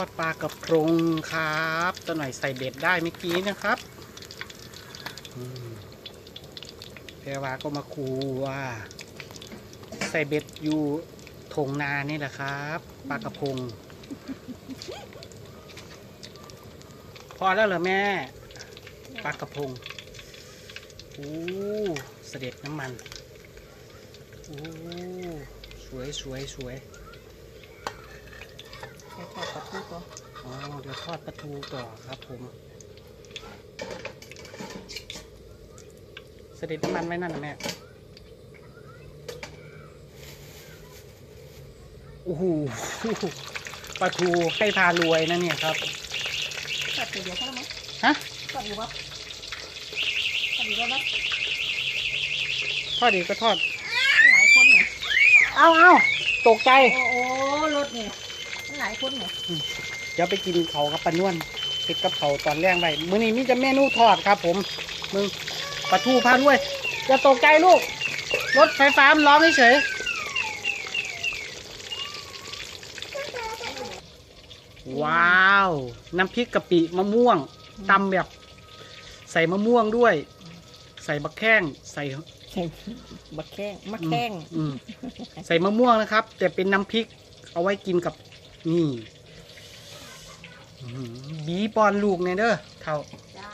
อดปลากระพงครับ ตัวหน่อยใส่เบ็ดได้เมื่อกี้นะครับอืมแพรวาก็มาคูว่าใส่เบ็ดอยู่ทงนานี่แหละครับปลากระพง พอแล้วเหรอแม่ปลากระพงอู้เสด็จน้ำมันอู้สวยสวยสวย ใส่ทอดปลาทูก่อน อ๋อ เดี๋ยวทอดปลาทูต่อครับผมเสด็จน้ำมันไว้นั่นนะแม่ โอ้โหปลาทูให้พารวยนะเนี่ยครับทอดตัวเดียวเท่านั้นมั้งฮะทอดอยู่ปะทอดอยู่แล้วนะทอดดีก็ทอด หลายคนเนี่ยเอาเอาตกใจ โอ้โหรถเนี่ยหลายคนเนี่ยเดี๋ยวไปกินเขากับปลานวลติดกับเขาตอนแรกไปมื้อนี้มีจะเมนูทอดครับ ผมมึงปลาทูพาด้วยอย่าตกใจลูก รถไฟฟ้ามันร้องเฉยๆว้าว น้ำพริกกะปิมะม่วงตำแบบ ใส่มะม่วงด้วย ใส่บักแข้งใส่ใส่มะแข้งมะแข้งอืมใส่มะม่วงนะครับ แต่เป็นน้ำพริกเอาไว้กินกับนี่อื้อหือ บีปอนลูกเนี่ยเด้อเท่าจ้า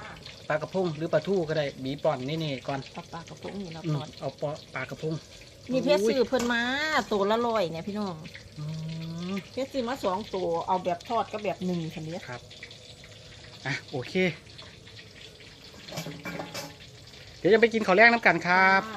ปลากระพงหรือปลาทูก็ได้บีปอนนี่นี่ก่อนปลาปลากระพงนี่เราอืมทอดเอาปอปลากระพงมีเพชรซื้อเพิ่นมาตัวละร้อยเนี่ยพี่น้องอืมเพชรซื้อมาสองตัวเอาแบบทอดกับแบบหนึ่งคันนี้ครับอะโอเค เดี๋ยวจะไปกินข้าวแรกน้ำกันครับ จ้ามา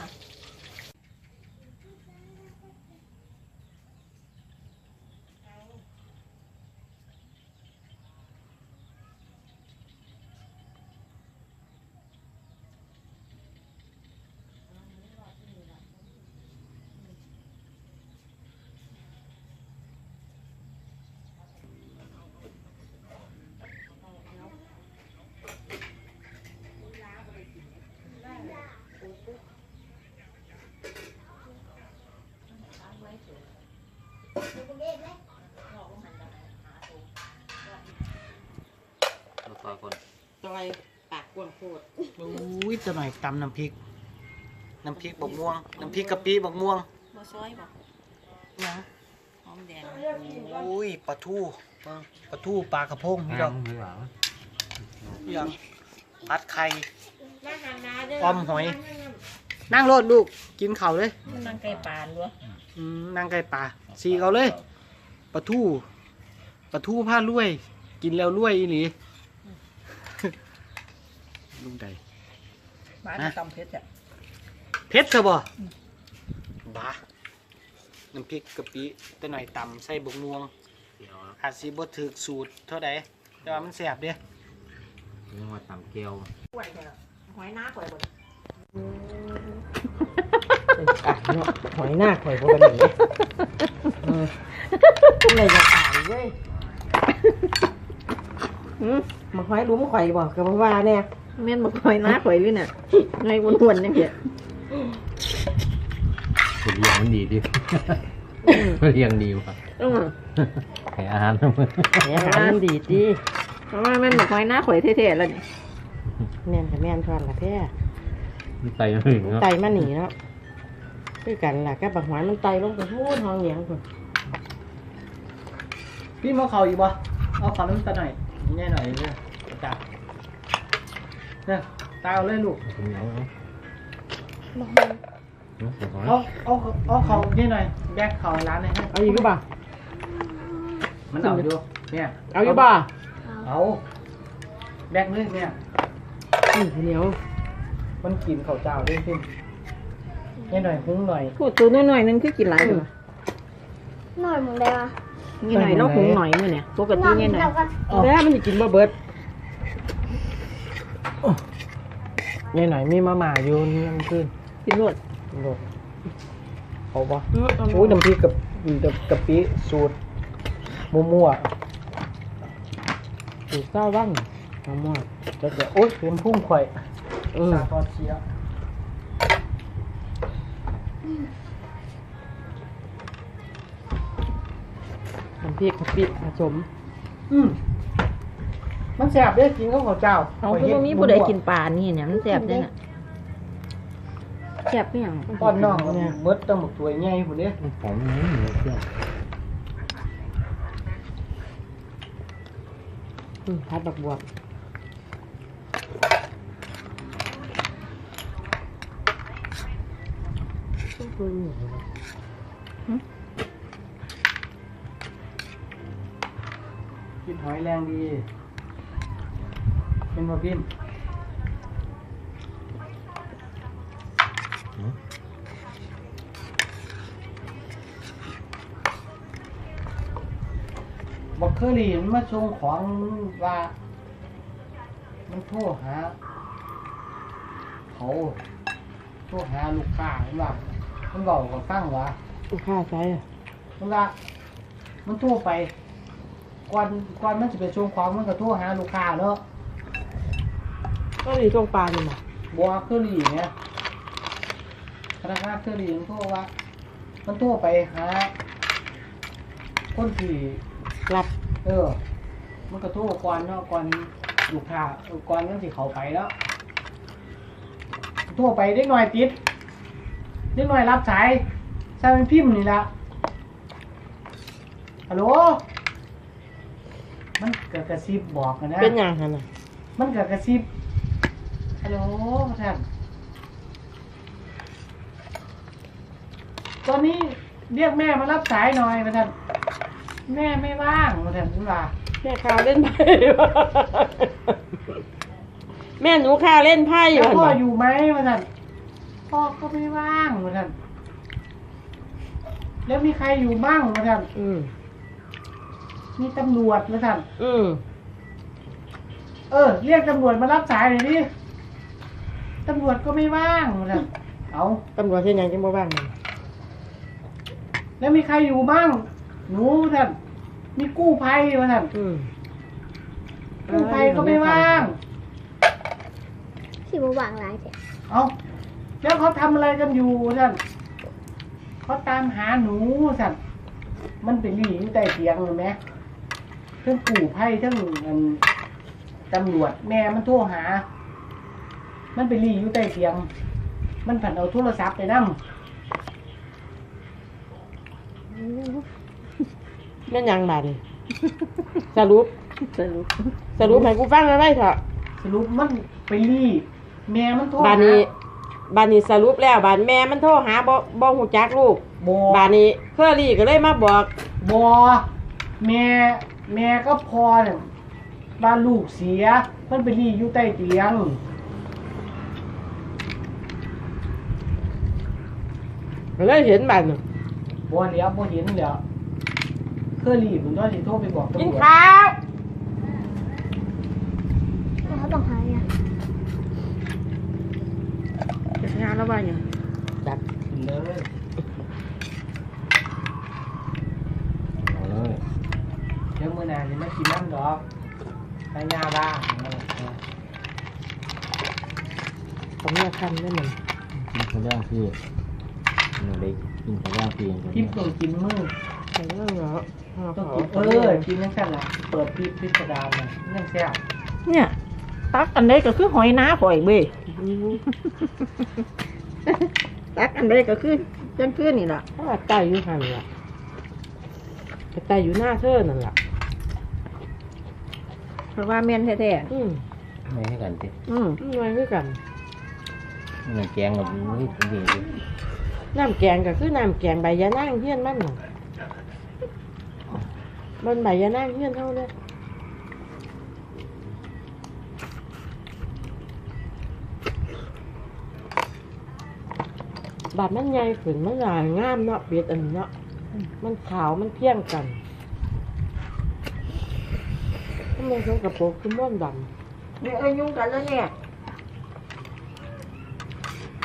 อยปากกว้างโพดอุ้ยจะหน่อยตำน้ำพริก น้ำพริกบกม่วง น้ำพริกกะปิบกม่วงบ่ซอยบ่ยังหอมแดงอุ้ยปลาทูเบิ่งปลาทูปลากระพงนี่ดอกไม่หวังยังผัดไข่ออมหอย นั่งรถลูก กินเข่าวเลยมันนั่งไก่ปานด้วยอืมนั่งไก่ป่าสีเขาเลยปลาทูปลาทูผ้าลวยกินแล้วลวยอีหลี ลุงใดบ้านนะตำเพชรอะเพชรเธอบ่บ้าน้ำพริกกะปิแต่หน่อยตำใส่บกม่วงเดี๋ยวอาจสิบ่ถึกสูตรเท่าใดแต่ว่ามันแซ่บเด้นี่ว่าตำเกียวกล้วยเนี่ยหอยหน้าข่อยบ่หอยหน้าข่อยพวกกันนี่อะไรจะตายเว้ยหืมมาหอยรู้มาข่อยบอกกับว่าเนี่ย แม่นบ่หอยหน้าข่อยด้วยน่ะไงวนๆจังซี่คุณเลี้ยงมันดีดิเลี้ยงดีว่ะอือให้อาหารมันแหมอาหารมันดีจีเพราะว่าแม่นบ่หอยหน้าข่อยแท้ๆแล้วนี่แม่นกับแม่นทอนละแพ้มันไตมันถึงเนาะไตมันหนีเนาะคือกันล่ะก็บักหอยมันไตลงไปพูดห้องเหนียงคนพี่มาเขาอีกบ่เอาขอน้ำตาหน่อยแน่หน่อยเลยจ้า เนี่ยตาเอาเลยลูกถึงเหนียวเนาะเนาะเดี๋ยวก่อนเอาเอาเอาเขานี่หน่อยแบกเขาร้านหน่อยให้เอาอีกก็บ่ามันเอาอยู่เนี่ยเอาอีกบ่าเอาแบกเลยเนี่ยอื้อเหนียว มันกินข้าวเจ้าด้วยขึ้นนี่หน่อยหุ้งหน่อยพูดตัวน้อยๆนึงคือกินหลายอยู่หน่อยมึงได้ปะนี่หน่อยเราหุงหน่อยมื้อเนี่ยปกติเนี่ยหน่อยเราก็แล้วมันจะกินบ่เบิด นี่หน่อยมีมาหม่าอยู่นี่มันขึ้นกินรวดโลดเอาบ่อื้อโอ้ยน้ำพริกกับกับกะปิสูตรมั่วๆสูตรเศร้าบ้างมั่วเดี๋ยวเดี๋ยวโอ๊ยเป็นพุ่งไข่ๆอืมตาทอดเชียร์น้ำพริกกะปิผสม อืม มันแซ่บเด้อกินข้าวเจ้าเอาคือบ่มีผู้ใดกินปลานี่เนี่ยมันแซ่บเด้อน่ะแซ่บอีหยังตอนน้องมันเบิดต้องหมกตัวใหญ่พุ่นเด้หอมนี่เหนียวเปรี้ยวอืมพัดดอกบวบกินหอยแรงดี เป็นบ่พิมพ์บอกเคยได้เห็นมาส่งของว่า มันโทรหา เขาโทรหาลูกค้าเห็นว่ามันบอกกับฟังว่า ลูกค้าใช้อะมันว่ามันโทรไปก่อนก่อนมันจะไปส่งของมันก็โทรหาลูกค้าเนาะ ก็มีช่วงปลาอยู่มาบัวเครื่องรีเนี่ยพนักงานเครื่องรีมันโทรว่า มันโทรไปหาคนที่รับ เออ มันก็โทรก่อนเนาะก่อนลูกค้าเออก่อนมันสิเขาไปแล้วโทรไปเด็กหน่อยติดเด็กหน่อยรับสายใช่เป็นพิมพ์นี่ละฮัลโหลมันก็กระซิบบอกกันนะ เป็นหยังหันน่ะมันก็กระซิบ ฮัลโหลท่านตอนนี้เรียกแม่มารับสายหน่อยท่านแม่ไม่ว่างท่านคุณว่าแม่ข้าวเล่นไพ่แม่หนูข้าวเล่นไพ่อยู่แล้วหั่นพ่อบ่อยู่ไหมมาท่านพ่อก็ไม่ว่างมาท่านแล้วมีใครอยู่บ้างมาท่านอืมมีตำรวจมาท่านอืมเออ เรียกตำรวจมารับสายหน่อยดิ ตำรวจก็ไม่ว่างมาท่านเอาตำรวจเช่นยังจังบ่บ้างนั่นแล้วมีใครอยู่บ้างหนูท่านมีกู้ภัยมาท่านอืมกู้ภัยก็ไม่ว่างสิบวางหลายเจ้ะเอาแล้วเขาทำอะไรกันอยู่ท่านเขาตามหาหนูท่านมันเป็นหลีอยู่ใต้เตียงเลยไหมเทั้งกู้ภัยเทั้งอันตำรวจแม่มันโทรหา มันเป็นหลีอยู่ใต้เตียง มันผันเอาโทรศัพท์ไปนั่งแม่นหยังบาดนี่สรุปสรุปสรุปให้กูฟังได้ไหมเถอะสรุปมันไปหลีแม่มันโทรหาบานนี้ บานนี้สรุปแล้วบานแม่มันโทรหาบ่บ่ฮู้จักลูกบอบานนี้เคอรี่ก็เลยมาบอกบอแม่แม่ก็พอเนี่ยบ้านลูกเสีย มันไปหลีอยู่ใต้เตียง ก็เลยเห็นบานน่ะบัวเหลียวบัวเห็นเหลียวเคยรีบผมต้องสิโทรไปบอกตำรวจกินข้าวเขาต้องหายอะจะงานแล้วว่าหยังจับกินเลยเอาเลยเดี๋ยวมื่อนานจะไม่กินน้ำดอกทายาบ้างผมอยากทำได้เหมือนกินข้าวย่างพี่ หนูเล็กกินข้าวย่างพี่พิบต้องกินมือแต่เรื่องเนาะต้องกินเออกินนั่นแค่ละเปิดพิบพิสดารนะนั่นแซ่บเนี่ย ตักอันใดก็คือหอยน้าข่อยเบ้ยตักอันใดก็คือจังคือนี่ล่ะถ้าว่าไตอยู่หันล่ะแต่ไตอยู่หน้าเธอนั่นล่ะเพราะว่าแม่นแท้อืมไม่ให้กันสิๆอืมนี่มันคือกันเงินแกงแบบนี้ดีดิ น้ำแกงก็คือน้ำแกงใบยะนางเฮี้ยนมันน่ะมันใบยะนางเฮี้ยนเท่าเลยบาดมันใหญ่ขึ้นมันหลายงามเนาะเบียดอันเนาะมันขาวมันเพียงกันถ้ามันเป็นกระโปรงคือม่วงดำเนี่ยเอ้ยยุ่งกันแล้วเนี่ย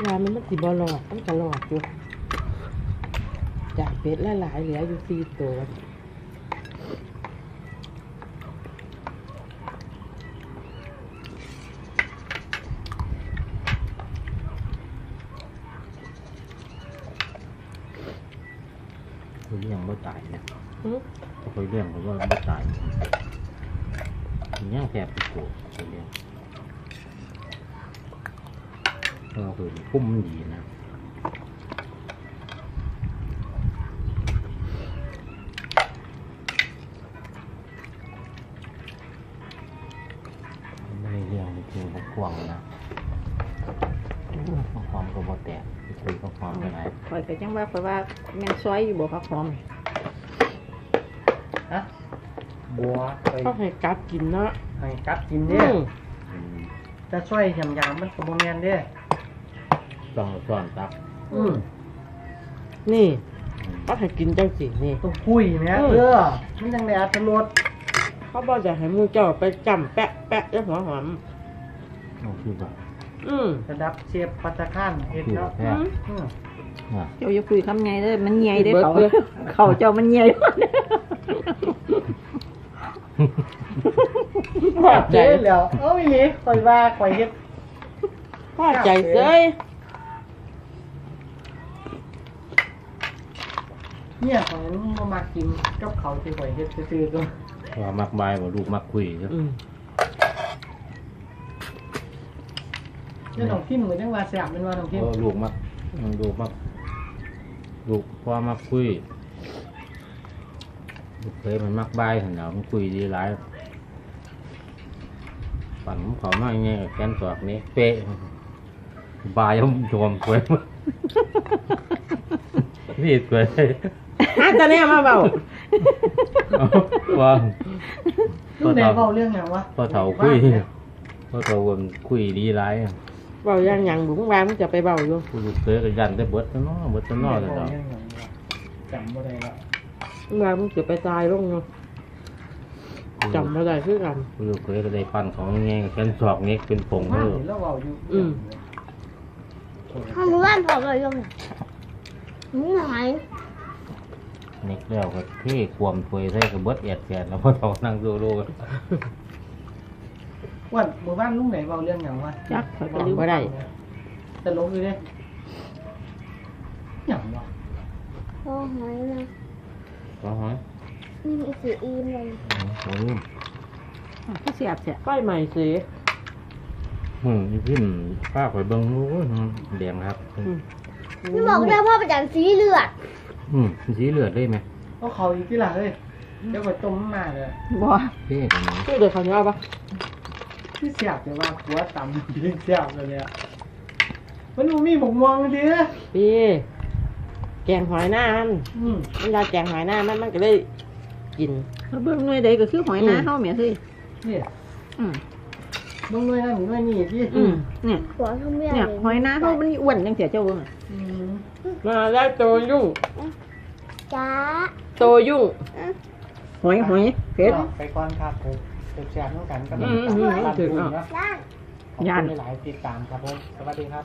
ยามันมันสิบอลอดมันก็รอดอยู่จากเป็ดหลายๆเหลืออยู่สี่ตัวคุยเรื่องไม่ตายเนี่ยหึคุยเรื่องผมว่าไม่ตายยังแสบไปโกไปเรียง เออคือพุ่มมันดีนะไม่ได้เรียงจริงๆก็กวางนะความกระบอกแตกคุยก็ความไปไหนคอยก็จังว่าคอยว่าแม่นซอยอยู่บ่พักหอมฮะบัวไปก็ให้กัดกินเนาะให้กัดกินอืเนี่ยมอืมจะช่วยยำยำมันกระโมแมนเด้ ต้องซ่อนตักอืมนี่อืมก็ให้กินจังสินี่ ต้องคุยไหมอืมเออมันยังไงอัตรสเขาบอกจะให้หมูเจ้าไปจำแปะแปะแล้วหัวหอมโอ้คือแบบอืมระดับเชฟปัตตาคานเฮ็ดคือเนาะแค่อืมเนี่ยเจ้าอย่าคุยคำไงเด้อมันใหญ่เด้อเขาเขาเจ้ามันใหญ่พอใจเจ๊แล้ว เอ้าอีหลีคอยว่าคอยเฮ็ด พอใจเซ้ย เนี่ยคอยมันบ่มากินกับเขาวที่คอยเฮ็ดซื่อๆก็ว่ามักบายว่าลูกมักคุยใช่อืมเจ้าน้องพิมพ์ก็จังว่าแซ่บแมันว่าน้องพิมเพพ์ราะลูกมักลูกมักลูกพ่อมักคุยลูกเคยมันมักบายเห็นแล้วมันคุยดีหลายปั่นของเขามาอย่างเงี้ยแกนสอกนี้เป๊ะบายผมโจมกล้วยนี่กล้วย หาตอนนี้มาเบาเอาว่าลูกไหนเว้าเรื่องหยังวะพ่อเฒ่าคุยพ่อเฒ่าคนคุยดีหลายเบาอย่างหยังบุ้งวางมันจะไปเบาอยู่ผู้ลูกเคยก็ยันได้เบิดซะเนาะเบิดซะเนาะลูแต่กไหนเนาะเว้าเรื่องหยังวะจำบ่ได้ละวางมันจะไปตายลงเนาะจำไม่ได้คือกันผู้ลูกเคยก็ได้ปั้นของแง่แกนสอกนี้เป็นผงมาเออเห็นแล้วเว้าอยู่อืมทำบ้านพอ เลยยังมึงหายนิกแล้วก็เท่ความถวยใส่ก็เบิดแอดแกนแล้วพ่อเฒ่านั่งโซโล่กันว่าหมู่บ้านลุงไหนเว้าเรื่องหยังวะจักข่อยก็ลืมบ่ได้ตลกอยู่เด้หยังวะพอหายนะก็ฮะนี่มีสีอีมเลยโอ้ยก็เสียบเสียไฟใหม่สิอืมนี่พิมพ์ป้าข่อยเบิ่งโอ้ยแดงครับอืมนี่บอกได้พ่อเป็นจันสีเลือด อืมสีเลือดได้ไหมเอาเขาอีกที่หลังเลยเดี๋ยวก็ต้มมาเลยบ่เท่กันนี้ช่วยเดือดข้าวเหนียวปะที่เสียบแต่ว่าหัวต่ำยิ่งเสียบเลยเนี่ยมันดูมีหมกม่วงดีนะพี่แกงหอยหน้ามันอืมเวลาแกงหอยหน้ามันมันก็เลยกินแล้วเบิ่งหน่วยใดก็คือหอยนาอืมเฮาแม่สินี่อืมมึงด้วยนั่นมึงด้วยนี่ที่อืมเนี่ยหัวทำเมียเนี่ยหอยนาเฮามันอ้วนจังเสียเจ้าเบิ่งอะอื มมาแล้วโตยุ่งจ้าโตยุ่งหอยหอยเผ็ดไปก่อนครับผมเจ็บแสบต้องกันกับอืมอืมร้านถึงบุญอะนะด้านขอบย่านคุณหลายๆติดตามครับผมสวัสดีครับ